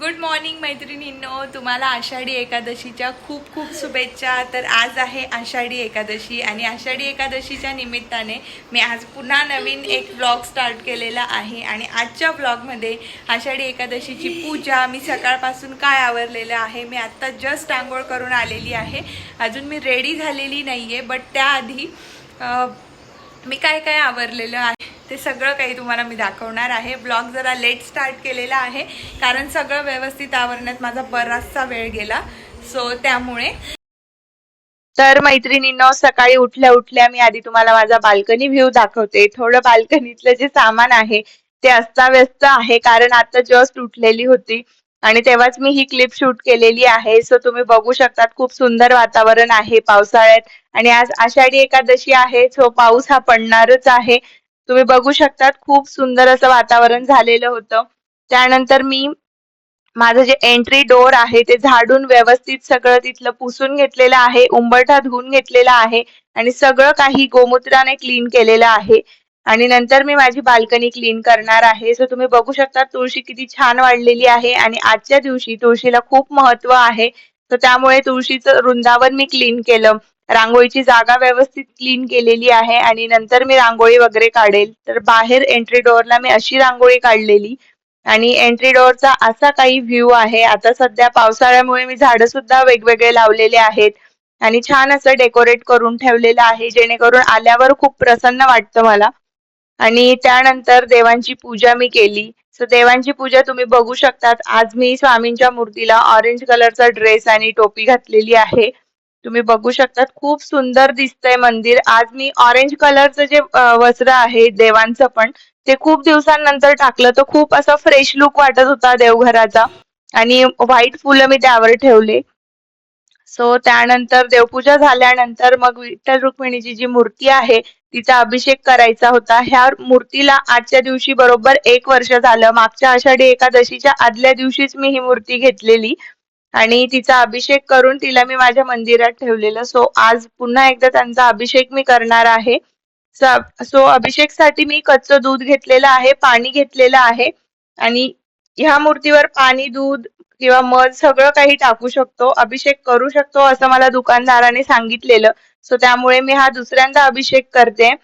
Good morning मैत्रिणींनो. तुम्हाला आषाढी एकादशीच्या खूप खूप शुभेच्छा. तर आज आहे आषाढी एकादशी आणि आषाढी एकादशीच्या निमित्ताने मी आज पुन्हा नवीन एक ब्लॉग स्टार्ट केलेला आहे. आणि आजच्या ब्लॉगमध्ये आषाढी एकादशीची पूजा मी सकाळपासून काय आवरलेलं आहे मी आत्ता जस्ट आंघोळ करून आलेली आहे. अजून मी रेडी झालेली नाही आहे बट त्याआधी मी काय काय आवरलेलं आहे ते सगळं काही तुम्हाला मी दाखवणार आहे. ब्लॉग जरा लेट स्टार्ट केलेला आहे कारण सगळं व्यवस्थित आवरण्यात माझा बराचसा वेळ गेला. सो त्यामुळे तर मैत्रिणींनो सकाळी उठल्या उठल्या मी आधी तुम्हाला माझा बाल्कनी व्ह्यू दाखवते. थोडं बाल्कनीतलं जे सामान आहे ते अस्ताव्यस्त आहे कारण आता जस्ट उठलेली होती. आणि तेव्हाच मी ही क्लिप शूट केलेली आहे. सो तुम्ही बघू शकतात खूप सुंदर वातावरण आहे पावसाळ्यात. आणि आज आषाढी एकादशी आहे सो पाऊस हा पडणारच आहे. तुम्ही बघू शकतात खूप सुंदर असं वातावरण झालेलं होतं. त्यानंतर मी माझं जे एंट्री डोर आहे ते झाडून व्यवस्थित सगळं तिथलं पुसून घेतलेलं आहे उंबरठा धुवून घेतलेला आहे. आणि सगळं काही गोमूत्राने क्लीन केलेलं आहे. आणि नंतर मी माझी बाल्कनी क्लीन करणार आहे. सो तुम्ही बघू शकता तुळशी किती छान वाढलेली आहे आणि आजच्या दिवशी तुळशीला खूप महत्त्व आहे. तर त्यामुळे तुळशीचं वृंदावन मी क्लीन केलं. रांगोळीची जागा व्यवस्थित क्लीन केलेली आहे आणि नंतर मी रांगोळी वगैरे काढेल. तर बाहेर एंट्री डोअरला मी अशी रांगोळी काढलेली. आणि एंट्री डोअरचा असा काही व्ह्यू आहे. आता सध्या पावसाळ्यामुळे मी झाडं सुद्धा वेगवेगळे लावलेले आहेत. आणि छान असं डेकोरेट करून ठेवलेलं आहे. जेणेकरून आल्यावर खूप प्रसन्न वाटतं मला. आणि त्यानंतर देवांची पूजा मी केली. सो देवांची पूजा तुम्ही बघू शकतात. आज मी स्वामींच्या मूर्तीला ऑरेंज कलरचा ड्रेस आणि टोपी घातलेली आहे. तुम्ही बघू शकतात. खूप सुंदर दिसतंय मंदिर. आज मी ऑरेंज कलरचं जे वस्त्र आहे देवांचं पण ते खूप दिवसांनंतर टाकलं. तर खूप असं फ्रेश लुक वाटत होता देवघराचा. आणि व्हाईट फुलं मी त्यावर ठेवले. सो त्यानंतर देवपूजा झाल्यानंतर मग विठ्ठल रुक्मिणीची जी मूर्ती आहे तिचा अभिषेक करायचा होता. ह्या मूर्तीला आजच्या दिवशी बरोबर एक वर्ष झालं. मागच्या आषाढी एकादशीच्या आदल्या दिवशीच मी ही मूर्ती घेतलेली आणि तिचा अभिषेक करून तिला मी माझ्या मंदिरात ठेवलेलं. सो आज पुन्हा एकदा त्यांचा अभिषेक मी करणार आहे. सो अभिषेकसाठी मी कच्चं दूध घेतलेलं आहे पाणी घेतलेलं आहे आणि ह्या मूर्तीवर पाणी दूध किंवा मध सगळं काही टाकू शकतो अभिषेक करू शकतो असं मला दुकानदाराने सांगितलेलं. सो त्यामुळे मी हा दुसऱ्यांदा अभिषेक करते.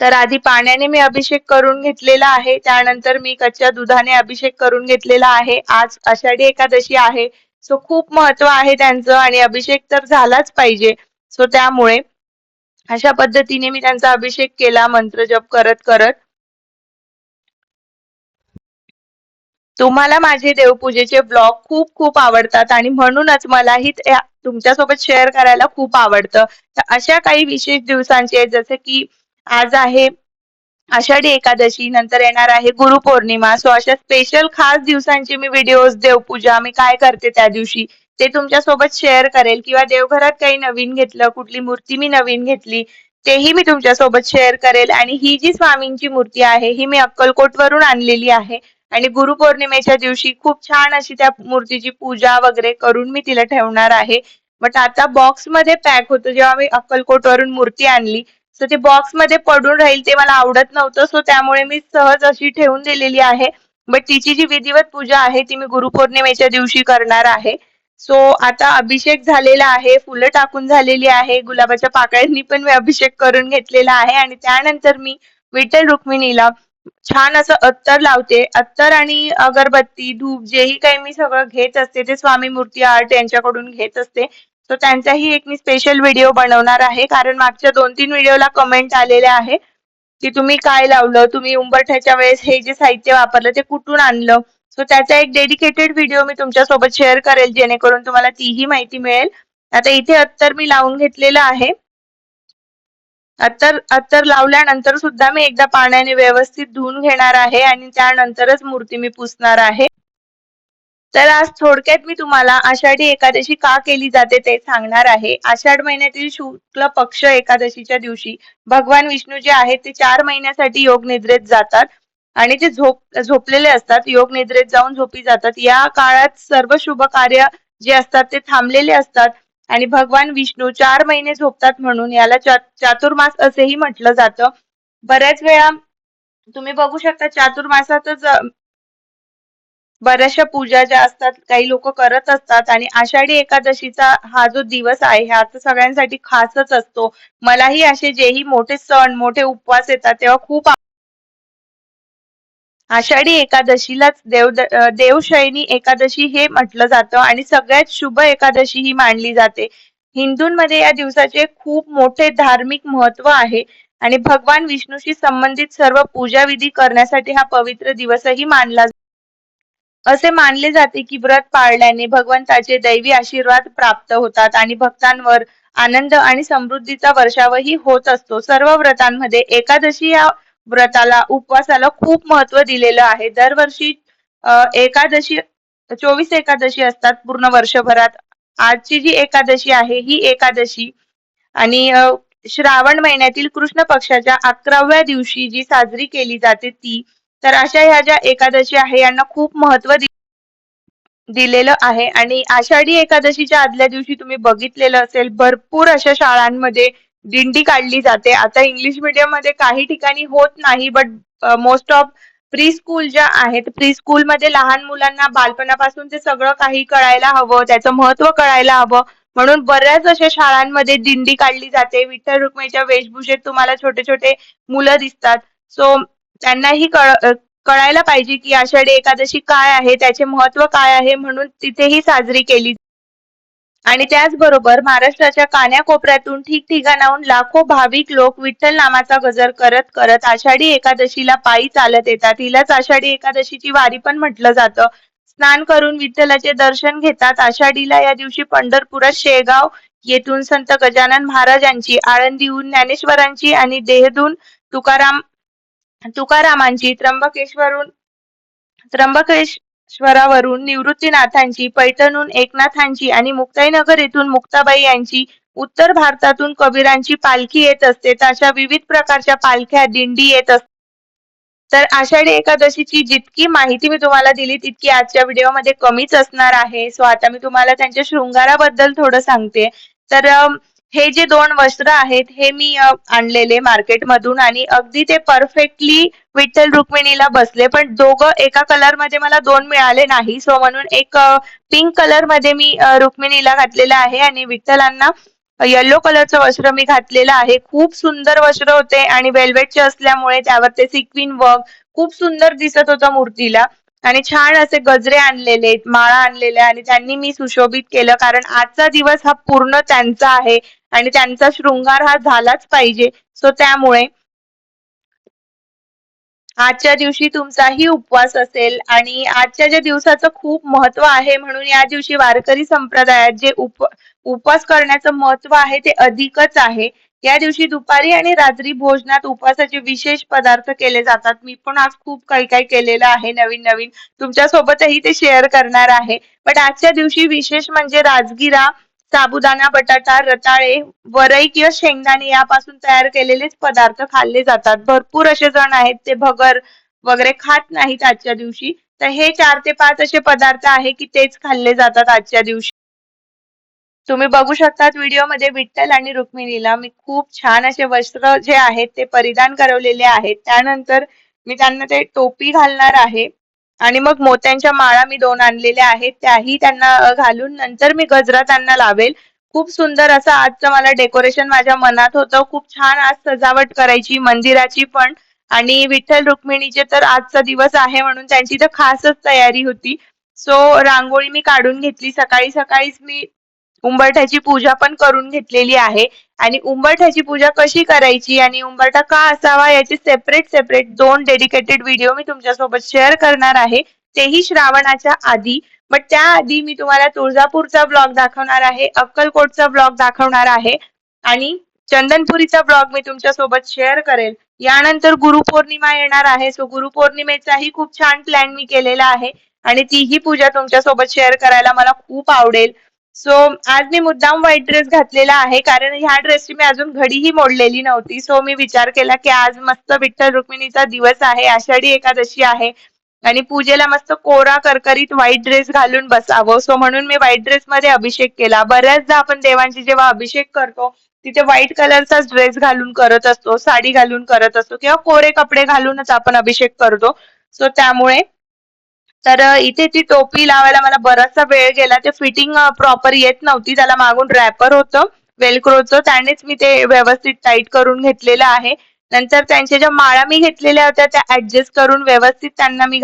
तर आधी पाण्याने मी अभिषेक करून घेतलेला आहे. त्यानंतर मी कच्च्या दुधाने अभिषेक करून घेतलेला आहे. आज आषाढी एकादशी आहे. सो खूप महत्त्व आहे त्यांचं आणि अभिषेक तर झालाच पाहिजे. सो त्यामुळे अशा पद्धतीने मी त्यांचा अभिषेक केला. मंत्र जप करत करत. तुम्हाला माझे देवपूजेचे ब्लॉग खूप खूप आवडतात आणि म्हणूनच मलाही तुमच्यासोबत शेअर करायला खूप आवडतं. तर अशा काही विशेष दिवसांचे जसे की आज आहे आषाढी एकादशी नंतर येणार आहे गुरुपौर्णिमा सो अशा स्पेशल खास दिवसांचे मी व्हिडिओज देवपूजा मी काय करते त्या दिवशी ते तुमच्यासोबत शेअर करेल किंवा देवघरात काही नवीन घेतलं कुठली मूर्ती मी नवीन घेतली तेही मी तुमच्यासोबत शेअर करेल. आणि ही जी स्वामींची मूर्ती आहे ही मी अक्कलकोट वरून आणलेली आहे. आणि गुरुपौर्णिमेच्या दिवशी खूप छान अशी त्या मूर्तीची पूजा वगैरे करून मी तिला ठेवणार आहे. बट आता बॉक्समध्ये पॅक होतं. जेव्हा मी अक्कलकोट वरून मूर्ती आणली सो ते बॉक्समध्ये पडून राहील ते मला आवडत नव्हतं. सो त्यामुळे मी सहज अशी ठेवून दिलेली आहे. बट तिची जी विधिवत पूजा आहे ती मी गुरुपौर्णिमेच्या दिवशी करणार आहे. सो आता अभिषेक झालेला आहे फुलं टाकून झालेली आहे गुलाबाच्या पाकळ्यांनी पण मी अभिषेक करून घेतलेला आहे. आणि त्यानंतर मी विठ्ठल रुक्मिणीला छान असं अत्तर लावते. अत्तर आणि अगरबत्ती धूप जेही काही मी सगळं घेत असते ते स्वामी मूर्ती आर्ट यांच्याकडून घेत असते. तर त्यांचाही एक मी स्पेशल व्हिडिओ बनवणार आहे. कारण मागच्या दोन तीन व्हिडिओला कमेंट आलेल्या आहे की तुम्ही काय लावलं? तुम्ही उंबरठ्याच्या वेळेस हे जे साहित्य वापरलं ते कुठून आणलं? सो त्याचा एक डेडिकेटेड व्हिडिओ मी तुमच्यासोबत शेअर करेल जेणेकरून तुम्हाला तीही माहिती मिळेल. आता इथे अत्तर मी लावून घेतलेलं आहे. अत्तर अत्तर लावल्यानंतर सुद्धा मी एकदा पाण्याने व्यवस्थित धुवून घेणार आहे आणि त्यानंतरच मूर्ती मी पुसणार आहे. तर आज थोडक्यात मी तुम्हाला आषाढी एकादशी का केली जाते ते सांगणार आहे. आषाढ महिन्यातील शुक्ल पक्ष एकादशीच्या दिवशी भगवान विष्णू जे आहेत ते चार महिन्यासाठी योग निद्रेत जातात आणि ते झोप झोपलेले असतात योग निद्रेत जाऊन झोपी जातात. या काळात सर्व शुभ कार्य जे असतात ते थांबलेले असतात. आणि भगवान विष्णू चार महिने झोपतात म्हणून याला चातुर्मास असेही म्हटलं जातं. बऱ्याच वेळा तुम्ही बघू शकता चातुर्मासातच बऱ्याचशा पूजा ज्या असतात काही लोक करत असतात आणि आषाढी एकादशीचा हा जो दिवस आहे हा तर सगळ्यांसाठी खासच असतो. मलाही असे जेही मोठे सण मोठे उपवास येतात तेव्हा खूप आषाढी एकादशीलाच देव देवशयनी एकादशी हे म्हटलं जातं आणि सगळ्यात शुभ एकादशी ही मानली जाते. हिंदूंमध्ये या दिवसाचे खूप मोठे धार्मिक महत्त्व आहे आणि भगवान विष्णूशी संबंधित सर्व पूजाविधी करण्यासाठी हा पवित्र दिवसही मानला असे मानले जाते की व्रत पाळल्याने भगवंताचे दैवी आशीर्वाद प्राप्त होतात आणि भक्तांवर आनंद आणि समृद्धीचा वर्षावही होत असतो. सर्व व्रतांमध्ये एकादशी या व्रताला उपवासाला खूप महत्त्व दिलेलं आहे. दरवर्षी एकादशी चोवीस एकादशी असतात पूर्ण वर्षभरात. आजची जी एकादशी आहे ही एकादशी आणि श्रावण महिन्यातील कृष्ण पक्षाच्या अकराव्या दिवशी जी साजरी केली जाते ती तर अशा ह्या ज्या एकादशी आहे यांना खूप महत्त्व दिलेलं आहे. आणि आषाढी एकादशीच्या आदल्या दिवशी तुम्ही बघितलेलं असेल भरपूर अशा शाळांमध्ये दिंडी काढली जाते. आता इंग्लिश मीडियममध्ये काही ठिकाणी होत नाही but most of pre school ज्या आहेत प्री स्कूल मध्ये लहान मुलांना बालपणापासून ते सगळं काही कळायला हवं त्याचं महत्त्व कळायला हवं. म्हणून बऱ्याच अशा शाळांमध्ये दिंडी काढली जाते. विठ्ठल रुक्मिणीच्या वेशभूषेत तुम्हाला छोटे छोटे मुलं दिसतात. सो त्यांनाही कळ कळायला पाहिजे की आषाढी एकादशी काय आहे त्याचे महत्त्व काय आहे म्हणून तिथेही साजरी केली आणि त्याचबरोबर महाराष्ट्राच्या कान्याकोपऱ्यातून ठिकठिकाणाहून लाखो भाविक लोक विठ्ठल नामाचा गजर करत करत आषाढी एकादशीला पायी चालत येतात. हिलाच आषाढी एकादशीची वारी पण म्हटलं जातं. स्नान करून विठ्ठलाचे दर्शन घेतात. आषाढीला या दिवशी पंढरपुरात शेगाव येथून संत गजानन महाराजांची आळंदीहून ज्ञानेश्वरांची आणि देहदून तुकाराम तुकारामांची त्र्यंबकेश्वरून त्र्यंबकेश स्वरावरून निवृत्तीनाथांची पैठणहून एकनाथांची आणि मुक्ताईनगर येथून मुक्ताबाई यांची उत्तर भारतातून कबीरांची पालखी येत असते. तर अशा विविध प्रकारच्या पालख्या दिंडी येत असते. तर आषाढी एकादशीची जितकी माहिती मी तुम्हाला दिली तितकी आजच्या व्हिडिओमध्ये कमीच असणार आहे. सो आता मी तुम्हाला त्यांच्या शृंगाराबद्दल थोडं सांगते. तर हे जे दोन वस्त्र आहेत हे मी आणलेले मार्केटमधून आणि अगदी ते परफेक्टली विठ्ठल रुक्मिणीला बसले. पण दोघं एका कलरमध्ये मला दोन मिळाले नाही. सो म्हणून एक पिंक कलरमध्ये मी रुक्मिणीला घातलेलं आहे आणि विठ्ठलांना येलो कलरचं वस्त्र मी घातलेलं आहे. खूप सुंदर वस्त्र होते आणि वेल्वेटचे असल्यामुळे त्यावर ते सिक्विन वर्क खूप सुंदर दिसत होतं मूर्तीला. आणि छान असे गजरे आणलेले माळा आणलेल्या आणि त्यांनी मी सुशोभित केलं. कारण आजचा दिवस हा पूर्ण त्यांचा आहे. आणि त्यांचा शृंगार हा झालाच पाहिजे. सो त्यामुळे आजच्या दिवशी तुमचाही उपवास असेल आणि आजच्या ज्या दिवसाचं खूप महत्त्व आहे म्हणून या दिवशी वारकरी संप्रदायात जे उप उपवास करण्याचं महत्त्व आहे ते अधिकच आहे. या दिवशी दुपारी आणि रात्री भोजनात उपवासाचे विशेष पदार्थ केले जातात. मी पण आज खूप काही काही केलेलं आहे नवीन नवीन. तुमच्या सोबतही ते शेअर करणार आहे. बट आजच्या दिवशी विशेष म्हणजे राजगिरा साबुदाणा बटाटा रताळे वरई किंवा शेंगदाणे यापासून तयार केलेलेच पदार्थ खाल्ले जातात. भरपूर असे जण आहेत ते भगर वगैरे खात नाहीत आजच्या दिवशी. तर हे चार ते पाच असे पदार्थ आहे की तेच खाल्ले जातात आजच्या दिवशी. तुम्ही बघू शकतात व्हिडिओमध्ये विठ्ठल आणि रुक्मिणीला मी खूप छान असे वस्त्र जे आहेत ते परिधान करवलेले आहेत. त्यानंतर मी त्यांना ते टोपी घालणार आहे. आणि मग मोत्यांच्या माळा मी दोन आणलेल्या आहेत त्याही त्यांना घालून नंतर मी गजरा त्यांना लावेल. खूप सुंदर असं आजचं मला डेकोरेशन माझ्या मनात होतं. खूप छान आज सजावट करायची मंदिराची पण. आणि विठ्ठल रुक्मिणीचे तर आजचा दिवस आहे म्हणून त्यांची तर खासच तयारी होती. सो रांगोळी मी काढून घेतली. सकाळी सकाळीच मी उंबरठ्याची पूजा पण करून घेतलेली आहे. आणि उंबरठ्याची पूजा कशी करायची आणि उंबरठा का असावा याचे सेपरेट सेपरेट दोन डेडिकेटेड व्हिडिओ मी तुमच्यासोबत शेअर करणार आहे. तेही श्रावणाच्या आधी. बट त्याआधी मी तुम्हाला तुळजापूरचा ब्लॉग दाखवणार आहे अक्कलकोटचा ब्लॉग दाखवणार आहे आणि चंदनपुरीचा ब्लॉग मी तुमच्यासोबत शेअर करेल. यानंतर गुरुपौर्णिमा येणार आहे. सो गुरुपौर्णिमेचाही खूप छान प्लॅन मी केलेला आहे. आणि तीही पूजा तुमच्यासोबत शेअर करायला मला खूप आवडेल. सो आज मी मुद्दाम व्हाईट ड्रेस घातलेला आहे. कारण ह्या ड्रेसची मी अजून घडीही मोडलेली नव्हती. सो मी विचार केला की आज मस्त विठ्ठल रुक्मिणीचा दिवस आहे. आषाढी एकादशी आहे. आणि पूजेला मस्त कोरा करकरीत व्हाईट ड्रेस घालून बसावं. सो म्हणून मी व्हाईट ड्रेस मध्ये अभिषेक केला. बऱ्याचदा आपण देवांची जेव्हा अभिषेक करतो तिथे व्हाईट कलरचाच ड्रेस घालून करत असतो साडी घालून करत असतो किंवा कोरे कपडे घालूनच आपण अभिषेक करतो. सो त्यामुळे तर इथे ती टोपी लावायला मला बराचसा वेळ गेला ते फिटिंग प्रॉपर येत नव्हती त्याला मागून रॅपर होतं वेलक्रोचं त्यानेच मी ते व्यवस्थित टाईट करून घेतलेलं आहे. नंतर त्यांच्या ज्या माळा मी घेतलेल्या होत्या त्या ऍडजस्ट करून व्यवस्थित त्यांना मी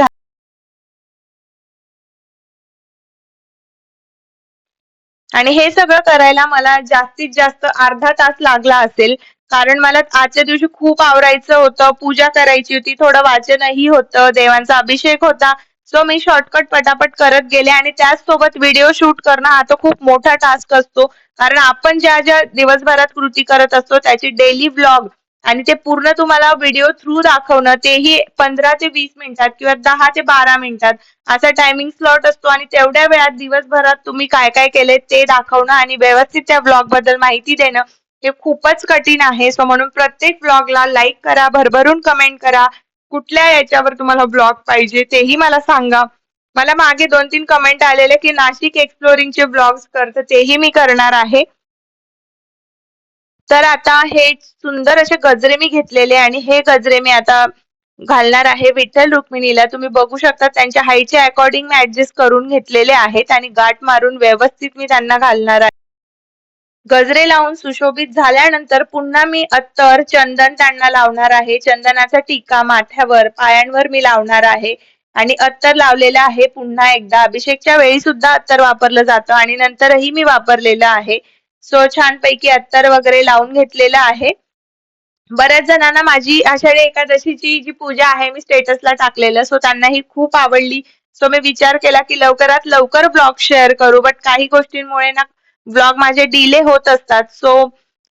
आणि हे सगळं करायला मला जास्तीत जास्त अर्धा तास लागला असेल कारण मला आजच्या दिवशी खूप आवरायचं होतं पूजा करायची होती थोडं वाचनही होतं देवांचा अभिषेक होता सो मी शॉर्टकट पटापट करत गेले आणि त्याचसोबत व्हिडिओ शूट करणं हा तो खूप मोठा टास्क असतो. कारण आपण ज्या ज्या दिवसभरात कृती करत असतो त्याची डेली व्लॉग आणि ते पूर्ण तुम्हाला व्हिडिओ थ्रू दाखवणं तेही पंधरा ते वीस मिनिटात किंवा दहा ते बारा मिनिटात असा टायमिंग स्लॉट असतो. आणि तेवढ्या वेळात दिवसभरात तुम्ही काय काय केले ते दाखवणं आणि व्यवस्थित त्या ब्लॉगबद्दल माहिती देणं हे खूपच कठीण आहे. सो म्हणून प्रत्येक ब्लॉगला लाईक करा भरभरून कमेंट करा. कुठल्या याच्यावर तुम्हाला ब्लॉग पाहिजे तेही मला सांगा. मला मागे दोन तीन कमेंट आलेले की नाशिक एक्सप्लोरिंगचे ब्लॉग्स करतं तेही मी करणार आहे. तर आता हे सुंदर असे गजरे मी घेतलेले आणि हे गजरे मी आता घालणार आहे विठ्ठल रुक्मिणीला. तुम्ही बघू शकता त्यांच्या हाईटच्या अकॉर्डिंग मी ऍडजस्ट करून घेतलेले आहेत आणि गाठ मारून व्यवस्थित मी त्यांना घालणार आहे. गजरे लावून सुशोभित झाल्यानंतर पुन्हा मी अत्तर चंदन त्यांना लावणार आहे. चंदनाचा टीका माथ्यावर पायांवर मी लावणार आहे. आणि अत्तर लावलेलं आहे पुन्हा एकदा. अभिषेकच्या वेळी सुद्धा अत्तर वापरलं जातं आणि नंतरही मी वापरलेलं आहे. सो छानपैकी अत्तर वगैरे लावून घेतलेलं आहे. बऱ्याच जणांना माझी आषाढी एकादशीची जी पूजा आहे मी स्टेटसला टाकलेलं. सो त्यांनाही खूप आवडली. सो मी विचार केला की लवकरात लवकर ब्लॉग शेअर करू बट काही गोष्टींमुळे ना ब्लॉग माझे डिले होत असतात. सो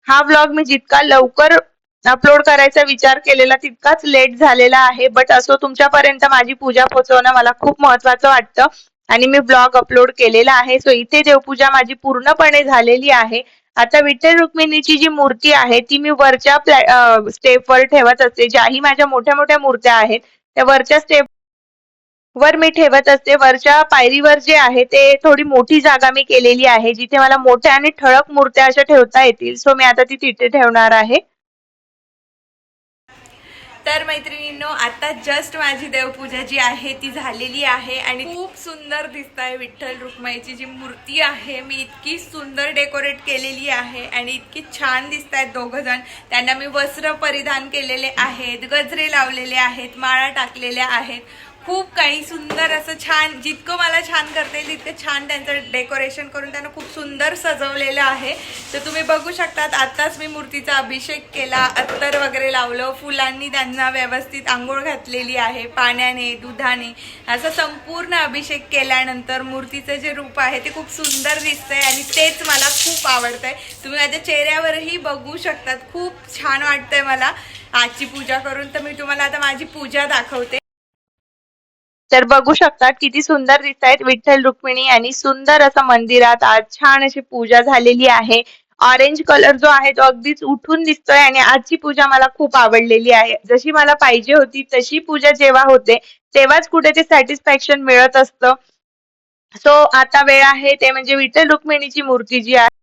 हा ब्लॉग मी जितका लवकर अपलोड करायचा विचार केलेला तितकाच लेट झालेला आहे. बट असो तुमच्यापर्यंत माझी पूजा पोहोचवणं मला खूप महत्वाचं वाटतं. आणि मी ब्लॉग अपलोड केलेला आहे. सो इथे देवपूजा माझी पूर्णपणे झालेली आहे. आता विठ्ठल रुक्मिणीची जी मूर्ती आहे ती मी वरच्या स्टेपवर ठेवत असते. ज्याही माझ्या मोठ्या मोठ्या मूर्त्या आहेत त्या वरच्या स्टेप वर मी ठेवत असते. वरच्या पायरीवर जे आहे ते थोडी मोठी जागा मी केलेली आहे जिथे मला मोठ्या आणि ठळक मूर्त्या अशा ठेवता येतील. सो मी आता ती तिथे ठेवणार आहे. तर मैत्रिणींनो आता जस्ट माझी देवपूजा जी आहे ती झालेली आहे आणि खूप सुंदर दिसत आहे विठ्ठल रुक्माईची जी मूर्ती आहे. मी इतकी सुंदर डेकोरेट केलेली आहे आणि इतकी छान दिसत आहेत दोघं जण त्यांना मी वस्त्र परिधान केलेले आहेत गजरे लावलेले आहेत माळा टाकलेल्या आहेत. खूप काही सुंदर असं छान जितकं मला छान करता येईल तितकं छान त्यांचं डेकोरेशन करून त्यांना खूप सुंदर सजवलेलं आहे. तर तुम्ही बघू शकतात आत्ताच मी मूर्तीचा अभिषेक केला अत्तर वगैरे लावलं फुलांनी त्यांना व्यवस्थित आंघोळ घातलेली आहे पाण्याने दुधाने असं संपूर्ण अभिषेक केल्यानंतर मूर्तीचं जे रूप आहे ते खूप सुंदर दिसतंय आणि तेच मला खूप आवडतंय. तुम्ही माझ्या चेहऱ्यावरही बघू शकतात खूप छान वाटतंय मला. आजची पूजा करून तर मी तुम्हाला आता माझी पूजा दाखवते. तर बघू शकतात किती सुंदर दिसत आहेत विठ्ठल रुक्मिणी आणि सुंदर असं मंदिरात आज छान अशी पूजा झालेली आहे. ऑरेंज कलर जो आहे तो अगदीच उठून दिसतोय आणि आजची पूजा मला खूप आवडलेली आहे. जशी मला पाहिजे होती तशी पूजा जेव्हा होते तेव्हाच कुठे ते सॅटिस्फॅक्शन मिळत असतं. सो आता वेळ आहे ते म्हणजे विठ्ठल रुक्मिणीची मूर्ती जी आहे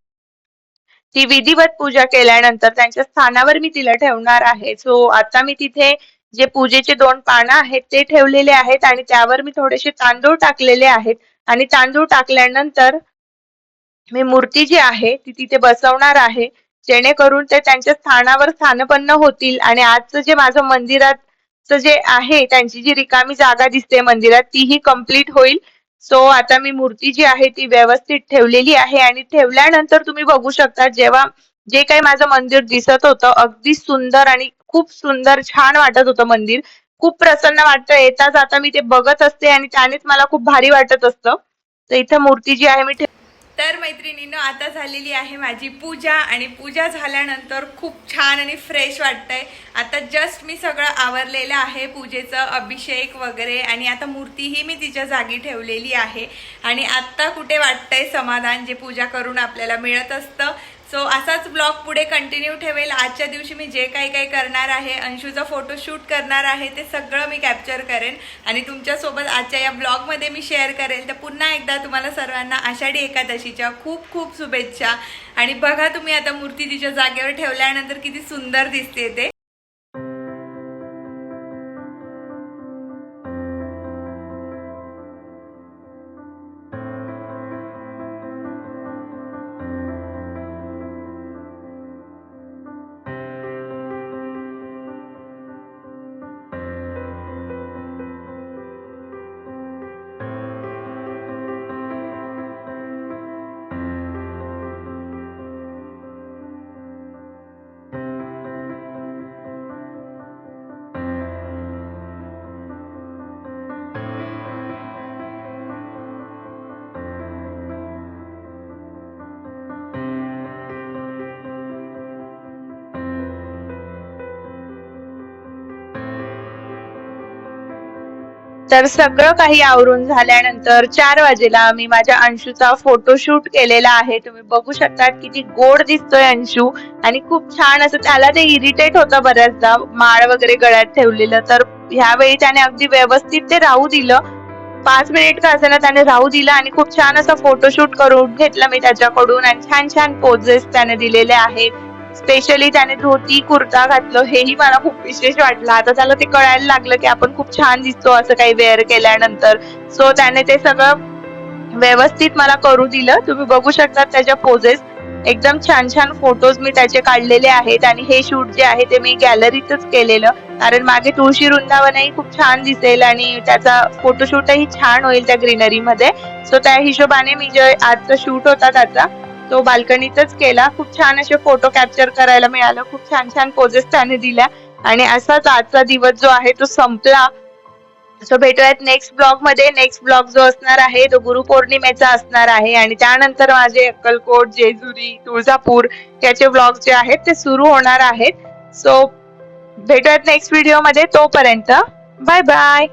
ती विधिवत पूजा केल्यानंतर त्यांच्या स्थानावर मी तिला ठेवणार आहे. सो आता मी तिथे जे पूजेचे दोन पानं आहेत ते ठेवलेले आहेत आणि त्यावर मी थोडेसे तांदूळ टाकलेले आहेत. आणि तांदूळ टाकल्यानंतर मी मूर्ती जी आहे ती तिथे बसवणार आहे. जेणेकरून ते त्यांच्या स्थानावर स्थानपन्न होतील. आणि आजचं जे माझं मंदिराचं जे आहे त्यांची जी रिकामी जागा दिसते मंदिरात तीही कंप्लीट होईल. सो आता मी मूर्ती जी आहे ती व्यवस्थित ठेवलेली आहे आणि ठेवल्यानंतर तुम्ही बघू शकता जेव्हा जे काही माझं मंदिर दिसत होतं अगदी सुंदर आणि खूप सुंदर छान वाटत होतं मंदिर. खूप प्रसन्न वाटतं. येता जाता मी ते बघत असते आणि त्यानेच मला खूप भारी वाटत असतं. तर इथं मूर्ती जी आहे मी ठेव तर मैत्रिणीनं आता झालेली आहे माझी पूजा आणि पूजा झाल्यानंतर खूप छान आणि फ्रेश वाटतंय. आता जस्ट मी सगळं आवरलेलं आहे पूजेचं अभिषेक वगैरे आणि आता मूर्तीही मी तिच्या जागी ठेवलेली आहे. आणि आत्ता कुठे वाटतंय समाधान जे पूजा करून आपल्याला मिळत असतं सो असाच ब्लॉग पुढे कंटिन्यू ठेवेल. आजच्या दिवशी मी जे काही काही करणार आहे अंशूचा फोटोशूट करणार आहे ते सगळं मी कॅप्चर करेन. आणि तुमच्यासोबत आजच्या या ब्लॉगमध्ये मी शेअर करेल. तर पुन्हा एकदा तुम्हाला सर्वांना आषाढी एकादशीच्या खूप खूप शुभेच्छा. आणि बघा तुम्ही आता मूर्ती तिच्या जागेवर ठेवल्यानंतर किती सुंदर दिसते ते. तर सगळं काही आवरून झाल्यानंतर चार वाजेला मी माझ्या अंशूचा फोटोशूट केलेला आहे. तुम्ही बघू शकता किती गोड दिसतोय अंशू. आणि खूप छान असं त्याला ते इरिटेट होतं बऱ्याचदा माळ वगैरे गळ्यात ठेवलेलं. तर ह्यावेळी त्याने अगदी व्यवस्थित ते राहू दिलं. पाच मिनिट का असेल त्याने राहू दिलं आणि खूप छान असा फोटोशूट करून घेतला मी त्याच्याकडून. आणि छान छान पोजेस त्याने दिलेले आहेत. स्पेशली त्याने धोती कुर्ता घातलं हेही मला खूप विशेष वाटलं. आता त्याला ते कळायला लागलं की आपण खूप छान दिसतो असं काही वेअर केल्यानंतर. सो त्याने ते सगळं व्यवस्थित मला करू दिलं. तुम्ही बघू शकता त्याच्या पोजेस एकदम छान छान फोटोज मी त्याचे काढलेले आहेत आणि हे शूट जे आहे ते मी गॅलरीतच केलेलं. कारण मागे तुळशी वृंदावनही खूप छान दिसेल आणि त्याचा फोटोशूटही छान होईल त्या ग्रीनरी मध्ये. सो त्या हिशोबाने मी जे आजचा शूट होता त्याचा तो बाल्कनीतच केला. खूप छान असे फोटो कॅप्चर करायला मिळालं. खूप छान छान पोजेस त्याने दिल्या. आणि असाच आजचा दिवस जो आहे तो संपला. सो भेटूयात नेक्स्ट ब्लॉगमध्ये. नेक्स्ट ब्लॉग जो असणार आहे तो गुरु पौर्णिमेचा असणार आहे. आणि त्यानंतर माझे अक्कलकोट जेजुरी तुळजापूर याचे ब्लॉग जे आहेत ते सुरू होणार आहेत. सो भेटूयात नेक्स्ट व्हिडिओमध्ये. तोपर्यंत बाय बाय